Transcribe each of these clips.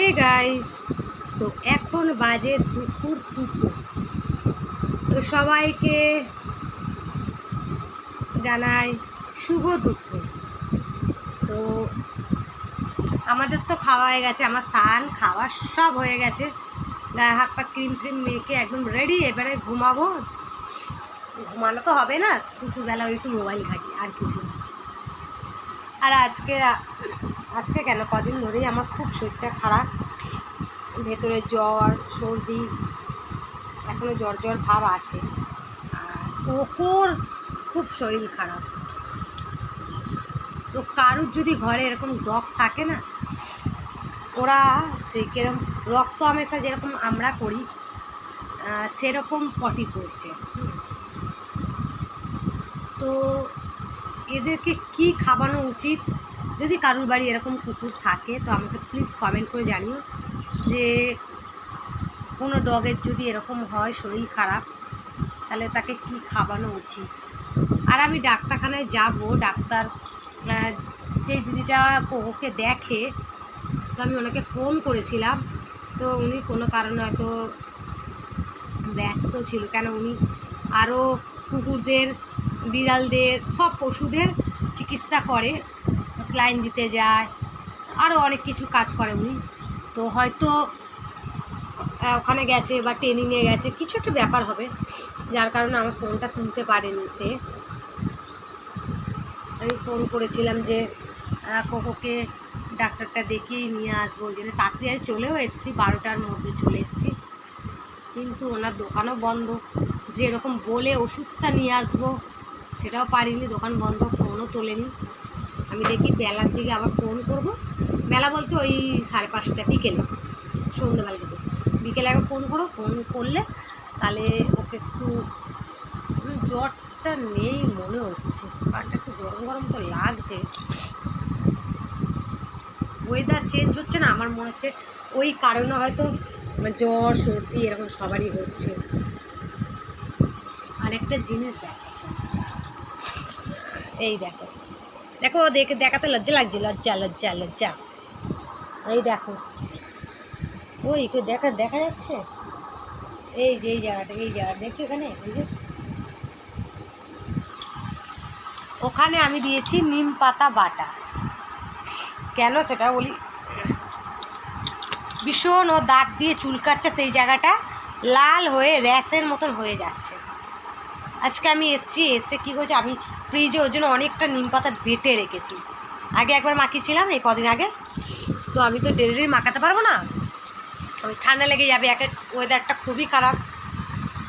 Hey guys তো এখন বাজে দুপুর দুপুর তো সবাইকে জানাই শুভ দুপুর। তো আমাদের তো খাওয়া হয়ে গেছে, আমার স্নান খাওয়া সব হয়ে গেছে। গায়ে হাত পা ক্রিম ক্রিম মেখে একদম রেডি এবারে ঘুমাবো। ঘুমানো তো হবে না, দুপুরবেলা ওই একটু মোবাইল ঘাটি, আর কিছু আর আজকে আজকে কেন? কদিন ধরেই আমার খুব শরীরটা খারাপ। ভেতরে জ্বর, সর্দি এখনও জ্বর জ্বর ভাব আছে। আর খুব শরীর খারাপ। তো কারুর যদি ঘরে এরকম ডগ থাকে না, ওরা সেই কিরম রক্ত হামেশা যেরকম আমরা করি সেরকম পটি করছে তো এদেরকে কি খাওয়ানো উচিত? যদি কারুর বাড়ি এরকম কুকুর থাকে, তো আমাকে প্লিজ কমেন্ট করে জানিও যে কোনো ডগের যদি এরকম হয়, শরীর খারাপ, তাহলে তাকে কি খাওয়ানো উচিত? আর আমি ডাক্তারখানায় যাব, ডাক্তার যে দিদিটা ওকে দেখে, তো আমি ওনাকে ফোন করেছিলাম, তো উনি কোনো কারণে হয়তো ব্যস্ত ছিল। কেন? উনি আরও কুকুরদের বিড়ালদের, সব পশুদের চিকিৎসা করে, স্লাইন দিতে যায় আরও অনেক কিছু কাজ করে উনি। তো হয়তো ওখানে গেছে বা ট্রেনিংয়ে গেছে, কিছু একটা ব্যাপার হবে, যার কারণে আমার ফোনটা তুলতে পারেনি সে। আমি ফোন করেছিলাম যে কোকোকে ডাক্তারটা দেখিয়ে নিয়ে আসব। ওই জন্য তাড়াতাড়ি আজ চলেও এসেছি, বারোটার মধ্যে চলে এসেছি। কিন্তু ওনার দোকানও বন্ধ। যে এরকম বলে ওষুধটা নিয়ে আসব সেটাও পারিনি, দোকান বন্ধ ফোনও তোলেনি। আমি দেখি বেলার দিকে আবার ফোন করব। বেলা বলতে ওই সাড়ে পাঁচটা বিকেলে সন্ধ্যেবেলা দিকে। বিকেলে আগে ফোন করো ফোন করলে তাহলে ওকে একটু জ্বরটা নেই মনে হচ্ছে। কারণটা একটু গরম গরম তো লাগছে। ওয়েদার চেঞ্জ হচ্ছে না, আমার মনে হচ্ছে ওই কারণে হয়তো জ্বর, সর্দি, এরকম সবারই হচ্ছে। আরেকটা জিনিস দেখো এই দেখো। দেখো, দেখে দেখাতে লজ্জা লাগছে, লজ্জা লজ্জা লজ্জা। এই দেখো। ওই, কই দেখা দেখা যাচ্ছে? এই যে, এই জায়গাটা এই জায়গাটা দেখছ এখানে? এই যে। ওখানে আমি দিয়েছি নিম পাতা বাটা। কেন সেটা বলি? ভীষণ ও দাঁত দিয়ে চুলকাচ্ছে সেই জায়গাটা। লাল হয়ে, র্যাশের মতন হয়ে যাচ্ছে। আজকে আমি এসছি, এসে কী করছি আমি ফ্রিজে ওর জন্য অনেকটা নিম পাতা বেটে রেখেছি। আগে একবার মাখিয়েছিলাম এই কদিন আগে। তো আমি তো ডেলি ডেলি মাখাতে পারব না। আমি ঠান্ডা লেগে যাবে এক ওয়েদারটা খুবই খারাপ।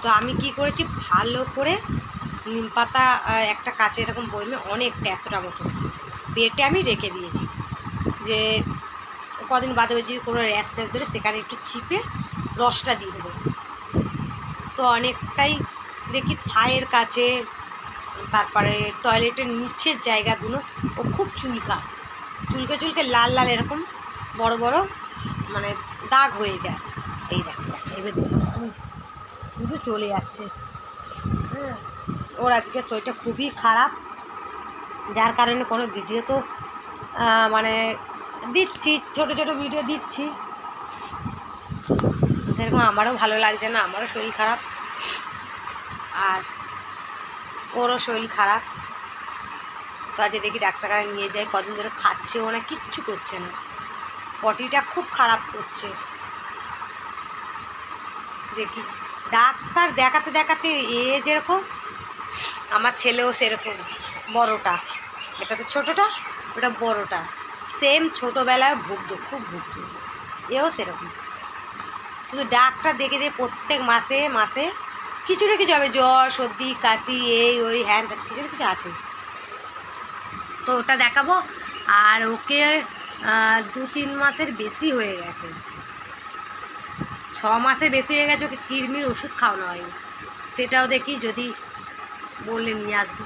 তো আমি কি করেছি, ভালো করে নিম পাতা একটা কাছে এরকম বইমে অনেকটা, এতটা মতো বেটে আমি রেখে দিয়েছি। যে কদিন বাদে যদি কোনো র্যাশ ফ্যাশ বেরো সেখানে একটু চিপে রসটা দিয়ে দেবো। তো অনেকটাই দেখি থায়ের কাছে, তারপরে টয়লেটের নিচের জায়গাগুলো, ও খুব চুলকা। চুলকে চুলকে লাল লাল এরকম বড় বড় মানে দাগ হয়ে যায়। এই দেখ এবার শুধু চলে যাচ্ছে। হ্যাঁ ওর আজকে শরীরটা খুবই খারাপ। যার কারণে কোনো ভিডিও তো মানে দিচ্ছি, ছোট ছোট ভিডিও দিচ্ছি। সেরকম আমারও ভালো লাগছে না, আমারও শরীর খারাপ। আর ওরও শরীর খারাপ। কাজে দেখি ডাক্তারখানায় নিয়ে যাই, কদিন ধরে খাচ্ছেও না, কিচ্ছু করছে না। পটিটা খুব খারাপ করছে। দেখি, ডাক্তার দেখাতে দেখাতে এ যেরকম, আমার ছেলেও সেরকম, বড়টা। এটা তো ছোটোটা, ওটা বড়টা। সেম ছোটোবেলায় ভুগতো, খুব ভুগতো। এও সেরকম। শুধু ডাক্তার দেখে দিয়ে প্রত্যেক মাসে মাসে কিছু না কিছু হবে, জ্বর, সর্দি, কাশি, এই, ওই, হ্যান কিছু না কিছু আছে। তো ওটা দেখাবো, আর ওকে দু তিন মাসের বেশি হয়ে গেছে। ছ মাসের বেশি হয়ে গেছে, ওকে কৃমির ওষুধ খাওয়ানো হয়নি। সেটাও দেখি, যদি বললে নিয়ে আসব।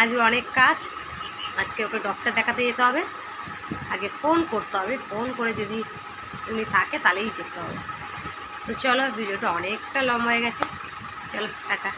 আজকে অনেক কাজ, আজকে ওকে ডক্টর দেখাতে যেতে হবে। আগে ফোন করতে হবে ফোন করে যদি উনি থাকে, তাহলেই যেতে হবে। তো চলো, ভিডিওটা অনেকটা লম্বা হয়ে গেছে। চলো টাটা।